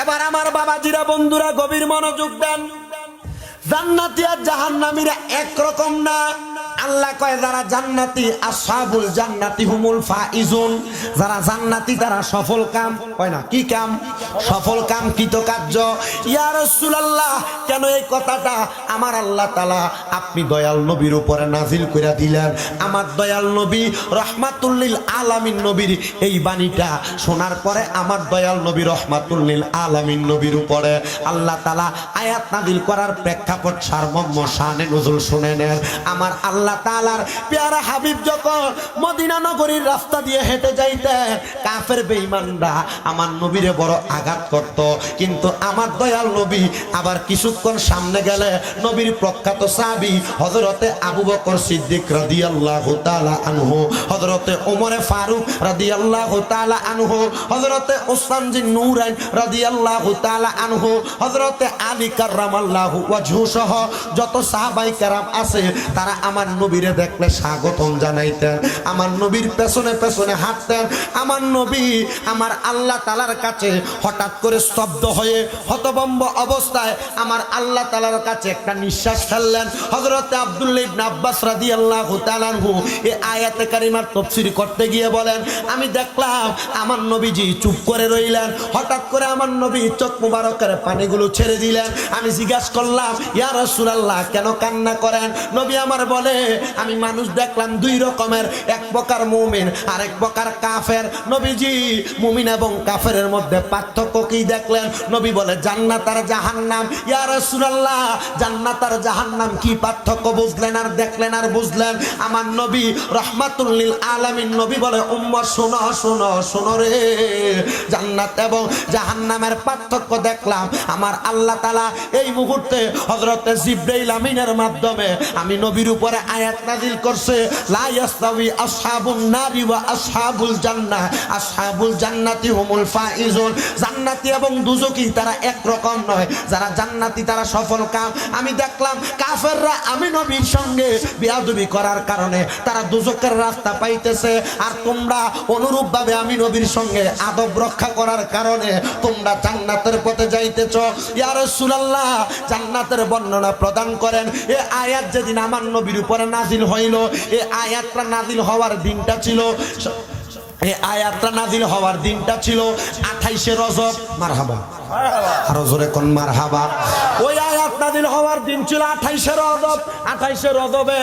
এবার আমার বাবাজিরা বন্ধুরা গভীর মনোযোগ দেন। জান্নাতি আর জাহান্নামীরা একরকম না। আল্লাহ কয়, যারা জান্নাতি, আসহাবুল জান্নাতি হুমুল ফাইজুন। যারা জান্নাতি, তারা সফল কাম। কয় না, কি কাম? সফল কাম, কৃতকার্য। ইয়া রাসূলুল্লাহ, কেন এই কথাটা? আমার আল্লাহ তাআলা আপনি দয়াল নবীর উপরে নাজিল কইরা দিলেন। আমার দয়াল নবী রহমাতুল্লিল আলামিন নবীর এই বাণীটা শোনার পরে আমার দয়াল নবী রহমাতুল্লিল আলামিন নবীর উপরে আল্লাহ তাআলা আয়াত নাজিল করার প্রেক্ষাপট সারমর্ম শানে নজরুল শুনে আমার আল্লাহ তাআলার পেয়ারা হাবিব যখন মদিনা নগরীর রাস্তা দিয়ে হেঁটে যাইতেন কাফের বেঈমানরা আমার নবীরে বড় আঘাত করত। কিন্তু আমার দয়াল নবী আবার কিছুক্ষণ সামনে গেলে নবীর প্রখ্যাত সাহাবী হযরতে আবু বকর সিদ্দিক রাদিয়াল্লাহু তাআলা আনহু, হযরতে ওমরে ফারুক রাদিয়াল্লাহু তাআলা আনহু, হযরতে ওসমান জিন নূরাইন রাদিয়াল্লাহু তাআলা আনহু, হযরতে আলী কাররামাল্লাহু ওয়াজহু সহ যত সাহাবাই কেরাম আছে, তারা আমার নবীরে দেখলে স্বাগতম জানাইতেন। আমার নবীর পেছনে পেছনে হাঁটতেন। আমার নবী আমার আল্লাহ তালার কাছে হঠাৎ করে স্তব্ধ হয়ে হতবম্ব অবস্থায় আমার আল্লাহ তালার কাছে একটা নিঃশ্বাস ফেললেন। হজরতে আব্দুল্লাহ ইবনে আব্বাস আল্লাহ তাআলাহু এই আয়াতে কারিমার তাফসীর করতে গিয়ে বলেন, আমি দেখলাম আমার নবীজি চুপ করে রইলেন। হঠাৎ করে আমার নবী চোখ মুবারকের পানিগুলো ছেড়ে দিলেন। আমি জিজ্ঞাসা করলাম, ইয়া রাসূলুল্লাহ, কেন কান্না করেন? নবী আমার বলে আমি মানুষ দেখলাম দুই রকমের, এক প্রকার মুমিন আর এক প্রকার কাফের। নবীজি, মুমিন এবং কাফেরের মধ্যে পার্থক্য কি দেখলেন? নবী বলে, জান্নাত আর জাহান্নাম। ইয়া রাসূলুল্লাহ, জান্নাত আর জাহান্নাম কি পার্থক্য বুঝলেন আর দেখলেন আর বুঝলেন? আমার নবী রহমাতুল লিল আলামিন নবী বলে, উম্মত, শোনো শোনো শোনো রে। জান্নাত এবং জাহান্নামের পার্থক্য দেখলাম। আমার আল্লাহ তাআলা এই মুহূর্তে হযরতে জিবরাইল আমিনের মাধ্যমে আমি নবীর উপরে আয়াত নাজিল করছে লা ইয়াস্তাবি আসহাবুন নারি ওয়া আসহাবুল জান্নাহ। আসহাবুল জান্নাতি হুমুল ফাইজুন। জান্নাতি এবং দুজকি তারা এক রকম নয়। যারা জান্নাতি, তারা সফল কাম। আমি দেখলাম কাফেররা আমি নবীর সঙ্গে বিয়াদবি করার কারণে তারা দুজকের রাস্তা পাইতেছে। আর তোমরা অনুরূপভাবে আমি নবীর সঙ্গে আদব রক্ষা করার কারণে তোমরা জান্নাতের পথে যাইতেছ। ইয়া রাসূলুল্লাহ, জান্নাতের বর্ণনা প্রদান করেন। এ আয়াত যেদিন আমার নবীর উপরে নাজিল হইল, এ আয়াতটা নাজিল হওয়ার দিনটা ছিল এই আয়াতটা নাজিল হওয়ার দিনটা ছিল আঠাইশে রজব। মারহাবা। আরও জোরে কোন মারহাবা? ওই আয়াত নাজিল হওয়ার দিন ছিল আঠাইশে রজব আঠাইশে রজবে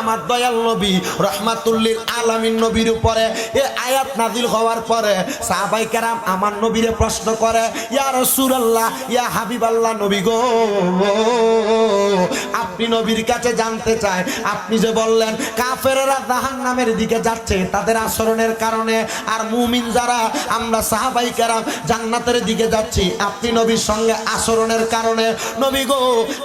আমার দয়াল নবী রহমাতুল্লিল আলামিন নবীর উপরে এ আয়াত নাজিল হওয়ার পরে সাহাবাই কেরাম আমার নবীরে প্রশ্ন করে, ইয়া রাসূলুল্লাহ, ইয়া হাবিবাল্লাহ নবী গো, আপনি নবীর কাছে জানতে চায়, আপনি যে বললেন কাফেরেরা জাহান্নামের দিকে যাচ্ছে, তাদের আচরণের কারণে আর মুমিন যারা, আমরা সাহাবাই কেরাম জান্নাতের দিকে যাচ্ছি, আপনি নবীর সঙ্গে আচরণের কারণে, নবী গো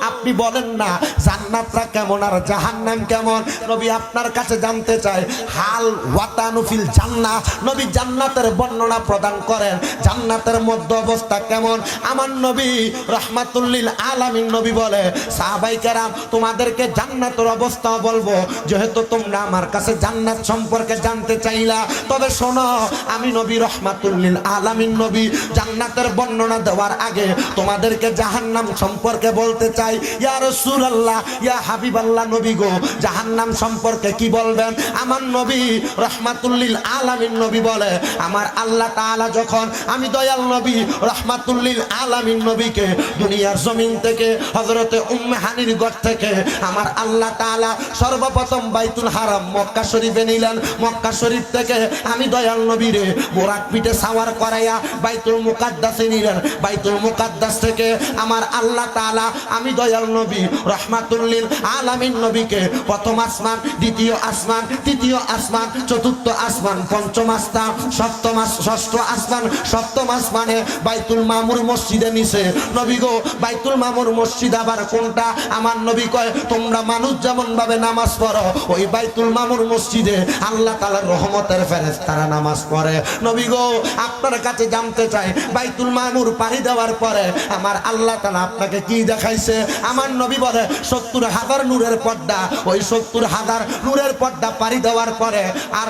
আপনি বলেন না, জান্নাতরা কেমন আর জাহান্নাম কেমন? নবী আপনার কাছে জানতে চায় হাল ওয়াতানুফিল জান্নাহ। নবী জান্নাতের বর্ণনা প্রদান করেন, জান্নাতের মধ্য অবস্থা কেমন? আমার নবী রহমাতুল্লিল আলামিন নবী বলে, সাহাবাই কেরাম, তোমাদেরকে জান্নাতের অবস্থা বলব, যেহেতু তোমরা আমার কাছে জান্নাত সম্পর্কে জানতে চাইলা। তবে শোনো, আমি নবী রহমাতুল্লিল আলামিন নবী, জান্নাতের বর্ণনা দেওয়ার আগে তোমাদেরকে জাহান্নাম সম্পর্কে বলতে চাই, ইয়া রাসূলুল্লাহ, ইয়া হাবিবাল্লাহ নবী গো, জাহান্নাম সম্পর্কে কি বলবেন? আমার নবী রহমাতুল্লিল আলামিন নবী বলে, আমার আল্লাহ তাআলা যখন, আমি দয়াল নবী রহমাতুল্লিল আলামিন নবীকে দুনিয়ার জমিন থেকে, হযরতে উম্মে ঘর থেকে, আমার আল্লাহ তাআলা সর্বপ্রথম বাইতুল হারাম মক্কা শরীফে নিলেন। মক্কা শরীফ থেকে আমি দয়াল নবীরে মোরাক পিঠে সাওয়ার করাইয়া বাইতুল মুকাদ্দাসে নিলেন। বাইতুল মুকাদ্দাস থেকে আমার আল্লাহ তাআলা আমি দয়াল নবী রহমাতুল্লিল আলামিন নবীকে প্রথম আসমান, দ্বিতীয় আসমান, তৃতীয় আসমান, চতুর্থ আসমান, পঞ্চম আসমান, সপ্তম ষষ্ঠ আসমান, সপ্তম আসমানে বাইতুল মামুর মসজিদে নিছে নবী গো, বাইতুল মামুর মসজিদ আবার কোনটা? আমার নবী কয়, তোমরা মানুষ যেমন ভাবে নামাজ পড়ো, ওই বাইতুল মামুর মসজিদে আল্লাহ তালার রহমতের ফেরেস তারা নামাজ পড়ে। নবী গো, আপনার কাছে জানতে চাই, বাইতুল মামুর পাড়ি দেওয়ার পরে আমার আল্লাহ তালা আপনাকে কি দেখাইছে আমার নবী বলে, সত্তর হাজার নূরের পর্দা। ওই সত্তর হাজার নূরের পর্দা পাড়ি দেওয়ার পরে আর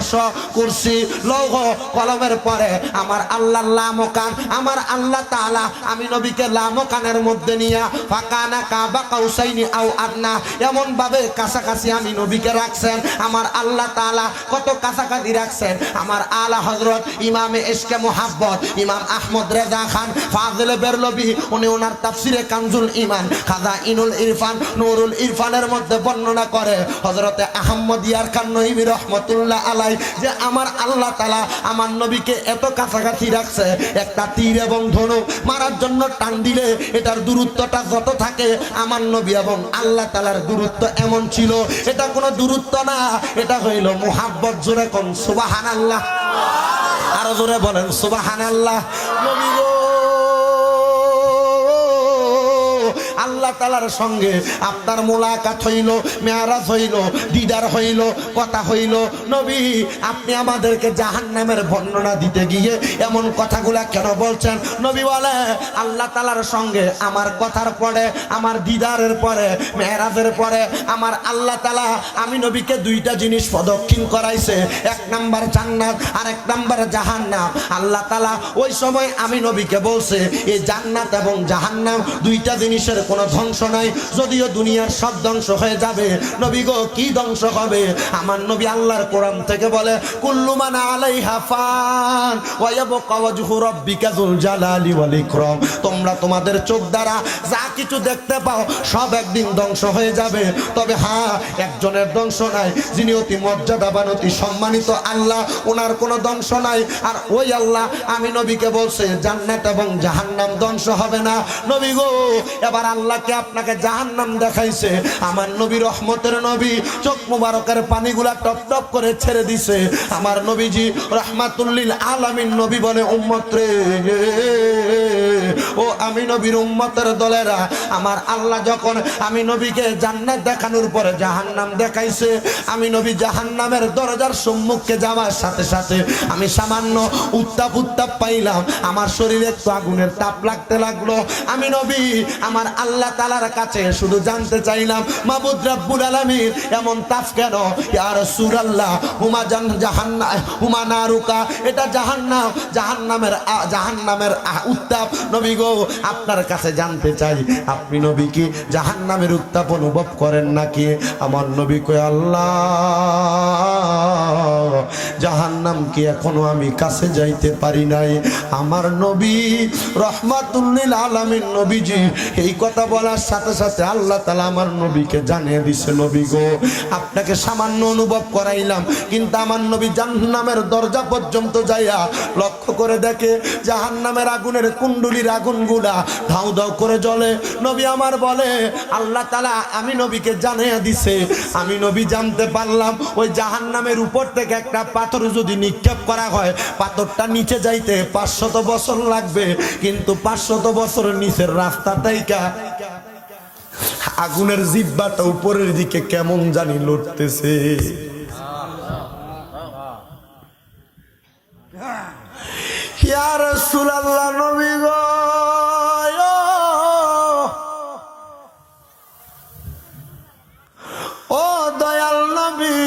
কুরসি, লৌহ, কলমের পরে আমার আল্লাহ লামকান, আমার আল্লাহ তাআলা আমি নবীকে লামকানের মধ্যে নিয়ে ফাঁকানা কাবা কাউসাইনি আও আদনা এমন ভাবে কাছাকাছি আমি নবীকে রাখছেন। আমার আল্লাহ তাআলা কত কাছাকাছি রাখছেন। আমার আলা হজরত ইমামে ইশকে মোহাব্বত, ইমাম আহমদ রেজা খান, ফাজিল বেরলবি, উনি ওনার তাফসিরে কানজুল ইমান খাজা ইনুল ইরফান নুরুল ইরফানের মধ্যে বর্ণনা করে, হযরতে আহমদ ইয়ার খান নহিবি রহমতুল্লাহ আলাই যে আমার আল্লাহ তালা আমার নবীকে এত কাছাকাছি রাখছে, একটা তীর এবং মারার জন্য টান দিলে এটার দূরত্বটা যত থাকে, আমার নবী এবং আল্লাহ তালার দূরত্ব এমন ছিল, এটা কোনো দূরত্ব না, এটা হইল মোহাব্বত, জোরে কোন সুবাহান আল্লাহ আরও জোরে বলেন সুবাহান আল্লাহ নবী আল্লাহ তালার সঙ্গে আপনার মোলাকাত হইল, মেয়ারাজ হইল, দিদার হইল, কথা হইল। নবী, আপনি আমাদেরকে জাহান নামের বর্ণনা দিতে গিয়ে এমন কথাগুলা কেন বলছেন? নবী বলে, আল্লাহ তালার সঙ্গে আমার কথার পরে, আমার দিদারের পরে মেহরাজের পরে, আমার আল্লাহ তালা আমি নবীকে দুইটা জিনিস প্রদক্ষিণ করাইছে। এক নাম্বার জান্নাত আর এক নাম্বার জাহান্নাম। আল্লাহ তালা ওই সময় আমি নবীকে বলছে এই জান্নাত এবং জাহান্নাম দুইটা জিনিসের কোনো ধ্বংস নাই যদিও দুনিয়ার সব ধ্বংস হয়ে যাবে। নবী গো, কি ধ্বংস হবে? আমার নবী আল্লাহর কোরআন থেকে বলে কুল্লুমান আলাইহা ফান, ওয়া ইয়াবকা ওয়াজহু রাব্বিকা যুল জালালি ওয়াল ইকরাম। তোমরা তোমাদের চোখ দ্বারা যা কিছু দেখতে পাও, সব একদিন ধ্বংস হয়ে যাবে। তবে হ্যাঁ একজনের ধ্বংস নাই, যিনি অতি মর্যাদাবান অতি সম্মানিত আল্লাহ ওনার কোনো ধ্বংস নাই। আর ওই আল্লাহ, আমি নবীকে বলছে, জান্নাত এবং জাহান্নাম ধ্বংস হবে না। নবী গো, এবার আল্লাহকে আপনাকে জাহান্নাম দেখাইছে? আমার নবী রহমতের নবী চোখ মুবারকের পানিগুলা টপ টপ করে ছেড়ে দিছে। আমার নবীজি রহমাতুল্লিল আলামিন নবী বলে, উম্মত রে। ও আমি নবীর উম্মতের দলেরা, আমার আল্লাহ যখন আমি নবীকে জান্নাত দেখানোর পরে জাহান্নাম দেখাইছে, আমি নবী জাহান্নামের দরজার সম্মুখে যাওয়ার সাথে সাথে আমি সামান্য উত্তাপ উত্তাপ পাইলাম। আমার শরীরে একটু আগুনের তাপ লাগতে লাগল। আমি নবী, আমার আল্লাহ তালার কাছে শুধু জানতে চাইলাম, মাবুদ রাব্বুল আলামিন এমন তাপ কেন? ইয়া রাসূলুল্লাহ, হুমা জান জাহান্না হুমা নারুকা, এটা জাহান্নাম, জাহান্নামের জাহান্নামের উত্তাপ। নবী গো, আপনার কাছে জানতে চাই, আপনি নবী কি জাহান্নামের উত্তাপ অনুভব করেন নাকি? আমার নবী কয়, আল্লাহ, জাহান্নাম কি এখনও আমি কাছে যাইতে পারি নাই? আমার নবী রহমাতুল্লিল আলামিন নবীজি, এই কথা বলার সাথে সাথে আল্লাহ তালা আমার নবীকে জানিয়ে দিছে, নবী গো, আপনাকে সামান্য অনুভব করাইলাম, কিন্তু আমার নবী জাহান্নামের দরজা পর্যন্ত যাইয়া লক্ষ্য করে দেখে জাহান্নামের আগুনের কুণ্ডুলির আগুনগুলা ধাউ ধাউ করে জ্বলে। নবী আমার বলে, আল্লাহ তালা আমি নবীকে জানিয়ে দিছে, আমি নবী জানতে পারলাম, ওই জাহান্নামের উপর থেকে একটা পাথর যদি নিক্ষেপ করা হয়, পাথরটা নিচে যাইতে পাঁচশত বছর লাগবে, কিন্তু পাঁচশত বছর নিচের রাস্তা তাইকা আগুনের জিব্বাটা উপরের দিকে কেমন জানি লড়তেছে। ও দয়াল নবী,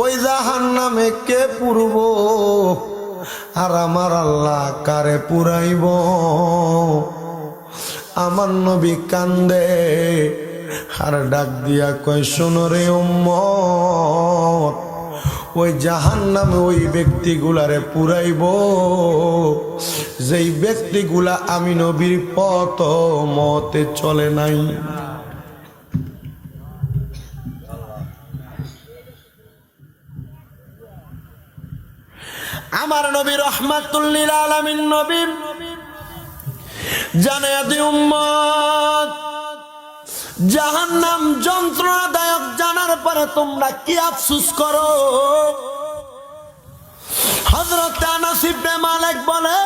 ওই জাহান নামে কে পুরব? আর আমার আল্লাহ কারে পুরাইব? আমার নবী কান্দে। আর ডাক দিয়া কয়, শোনো রে উম্মত, ওই জাহান নামে ওই ব্যক্তিগুলারে পুরাইব। যেই ব্যক্তিগুলা আমি নবীর পথ মতে চলে নাই। আমার নবী রহমাতুল্লিল আলামিন নবী জানায়াতি উম্মত, জাহান্নাম যন্ত্রণাদায়ক জানার পরে তোমরা কি আফসুস করো? হযরত আনাস ইবনে মালিক বলে,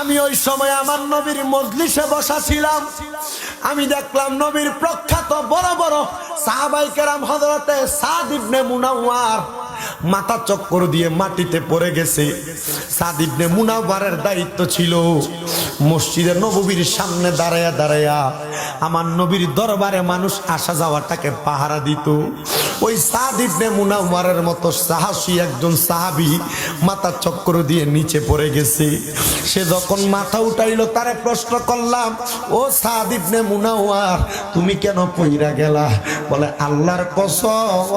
আমি ওই সময় আমার নবীর মজলিসে বসা ছিলাম। আমি দেখলাম নবীর প্রখ্যাত বড় বড় সাহাবাই কেরাম হজরতে সাদ ইবনে মুনাওয়ার মাথা চক্কর দিয়ে মাটিতে পড়ে গেছে। সাদ ইবনে মুনাওয়ারের দায়িত্ব ছিল মসজিদে নববীর সামনে দাঁড়ায়া দাঁড়ায়া আমার নবীর দরবারে মানুষ আসা যাওয়াটাকে পাহারা দিত। ওই সাদ ইবনে মুনাওয়ারের মতো সাহসী একজন সাহাবী মাথা চক্কর দিয়ে নিচে পড়ে গেছে। সে যখন মাথা উঠাইল, তারে প্রশ্ন করলাম, ও সাদ ইবনে মুনাওয়ার, তুমি কেন পইরা গেলা? বলে, আল্লাহর কসম,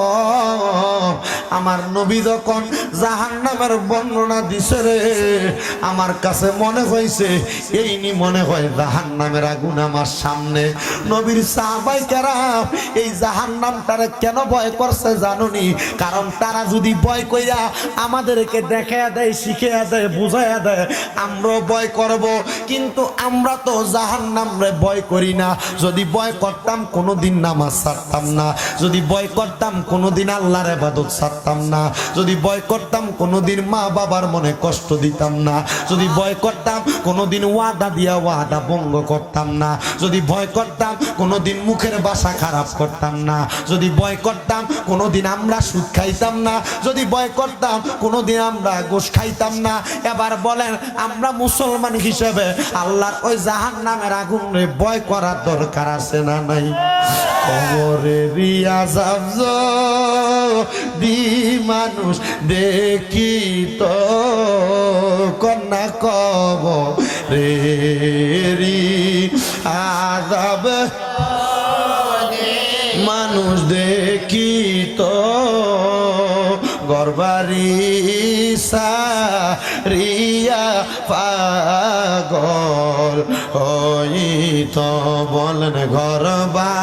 আমার নবী যখন জাহান্নামের বর্ণনা দিছে রে, আমার কাছে মনে হয়েছে এই নি মনে হয় জাহান্নামের আগুন আমার সামনে। নবীর সাহাবাই কারাম এই জাহান্নামটারে কেন ভয় করছে জানুনি? কারণ তারা যদি ভয় কইরা আমাদেরকে দেখাইয়া দেয়, শিখিয়া দেয়, বুঝাইয়া দেয়, আমরাও ভয় করব। কিন্তু আমরা তো জাহান্নাম রে ভয় করি না। যদি ভয় করতাম, কোনোদিন নামাজ ছাড়তাম না। যদি ভয় করতাম, কোনোদিন আল্লাহর আবাদত ছাড়তাম না। যদি ভয় করতাম, কোনোদিন মা বাবার মনে কষ্ট দিতাম না। যদি ভয় করতাম, কোনোদিন ওয়াদা দিয়া ওয়াদা ভঙ্গ করতাম না। যদি ভয় করতাম, কোনোদিন মুখের বাসা খারাপ করতাম না। যদি ভয় করতাম, কোনোদিন আমরা সুদ খাইতাম না। যদি ভয় করতাম, কোনোদিন আমরা গোশ খাইতাম না। এবার বলেন, আমরা মুসলমান হিসেবে আল্লাহর ওই জাহান নামের আগুন রে ভয় করার দরকার আছে না নাই? কবরে রিয়াজাব দি মানুষ দেখি তো কন্যা কব রে আজাব মানুষ দেখি তো গরবারি রিয়া পাগল হই তো বলেন গরবা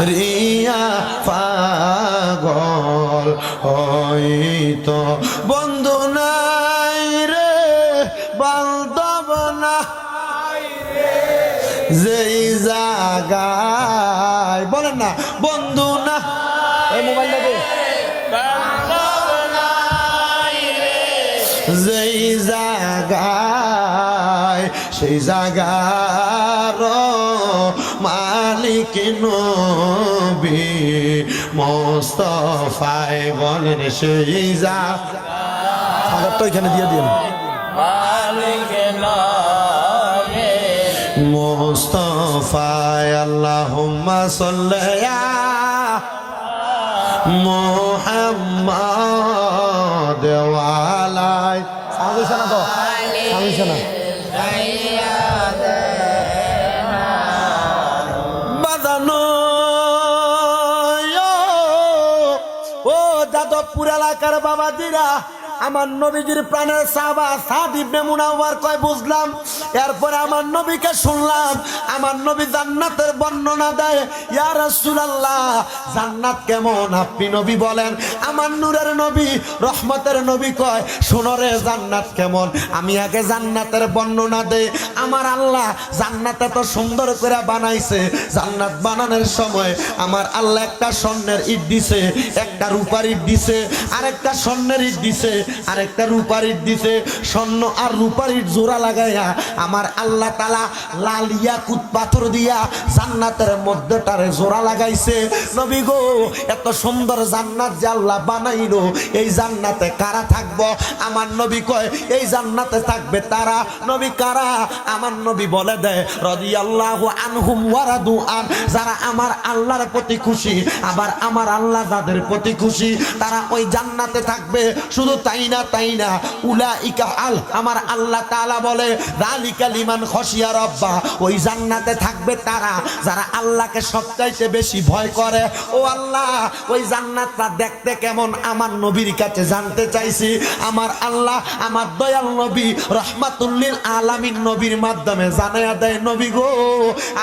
রিয়া পাগল হই তো বন্ধু নাই রে, বান্ধব না যেই জাগায় বলেন না, বন্ধু না এই মোবাইলটা যেই জাগায় সেই জাগার মালিক নবী মোস্তফায় বলেন সেই যা তো এখানে দিয়ে দিন। মোস্তফায় আল্লাহুম্মা সাল্লায়া মোহাম্মদ ওয়ালাই সামনে না তো। সামনে না যাদবপুর এলাকার বাবাজিরা আমার নবীজির প্রাণের সাহাবা সাদ ইবনে মুনাওয়ার কয়, বুঝলাম। এরপরে আমার নবীকে শুনলাম, আমার নবী জান্নাতের বর্ণনা দেয়, ইয়া রাসূলুল্লাহ, জান্নাত কেমন আপনি নবী বলেন? আমার নূরের নবী, রহমতের নবী কয়, শোনো রে, জান্নাত কেমন? আমি আগে জান্নাতের বর্ণনা দেই। আমার আল্লাহ জান্নাত এত সুন্দর করে বানাইছে। জান্নাত বানানোর সময় আমার আল্লাহ একটা স্বর্ণের ইট দিছে, একটা রূপার ইট দিছে, আরেকটা স্বর্ণের ইট দিছে। আরেকটা রূপার ইট দিছে, স্বর্ণ আর রূপার ইট জোড়া লাগাইয়া আমার আল্লাহ তালা লাল ইয়াকুত পাথর দিয়া জান্নাতের মধ্যেটারে জোড়া লাগাইছে। নবী গো, এত সুন্দর জান্নাত যে আল্লাহ বানাইলো, এই জান্নাতে কারা থাকব? আমার নবী কয়, এই জান্নাতে থাকবে তারা। নবী কারা? আমার নবী বলে দেয় রদি আল্লাহ আনহুম ওয়ারাদু আন। যারা আমার আল্লাহর প্রতি খুশি, আবার আমার আল্লাহ যাদের প্রতি খুশি, তারা ওই জান্নাতে থাকবে। শুধু তাই না তাই না? উলা ইকা আল, আমার আল্লাহ বলে ওই জান্নাতে থাকবে তারা যারা আল্লাহকে সবচাইতে বেশি ভয় করে। ও আল্লাহ, ওই জান্নাতটা দেখতে কেমন? আমার নবীর কাছে জানতে চাইছি, আমার আল্লাহ, আমার দয়াল নবী, রহমাতুল্লিল আলামিন নবীর মাধ্যমে জানাইয়া দেয়, নবী গো,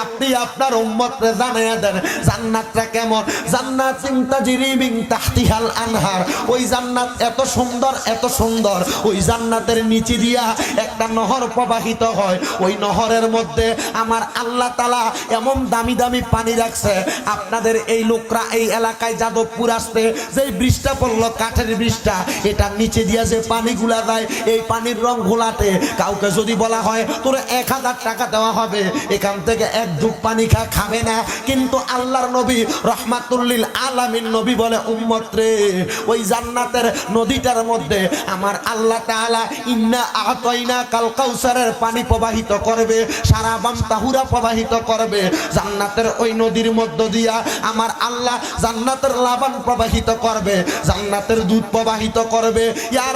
আপনি আপনার উম্মতরে জানাইয়া দেন, জান্নাতটা কেমন? জান্নাত চিন্তা জিরিবিং তাহতিহাল আনহার। ওই জান্নাত এত সুন্দর এত সুন্দর। ওই জান্নাতের নিচে দিয়া একটা নহর প্রবাহিত হয়। ওই নহরের মধ্যে আমার আল্লাহ তালা এমন দামি দামি পানি রাখছে, আপনাদের এই লোকরা এই এলাকায় যাদবপুর আসতে যে বৃষ্টা পড়ল কাঠের বৃষ্টা এটা নিচে দিয়া যে পানিগুলা দেয়, এই পানির রং ঘোলাতে কাউকে যদি বলা হয়, তোর এক হাজার টাকা দেওয়া হবে, এখান থেকে এক ধূপ পানি খা, খাবে না। কিন্তু আল্লাহর নবী রহমাতুল্লিল আলামিন নবী বলে, উম্মত রে, ওই জান্নাতের নদীটার মধ্যে আমার আল্লাহ পানি প্রবাহিত করবে, সারা বাম তাহুরা প্রবাহিত করবে। জান্নাতের ওই নদীর মধ্য দিয়া আমার আল্লাহ জান্নাতের লাবান প্রবাহিত করবে, জান্নাতের দুধ প্রবাহিত করবে। ইয়া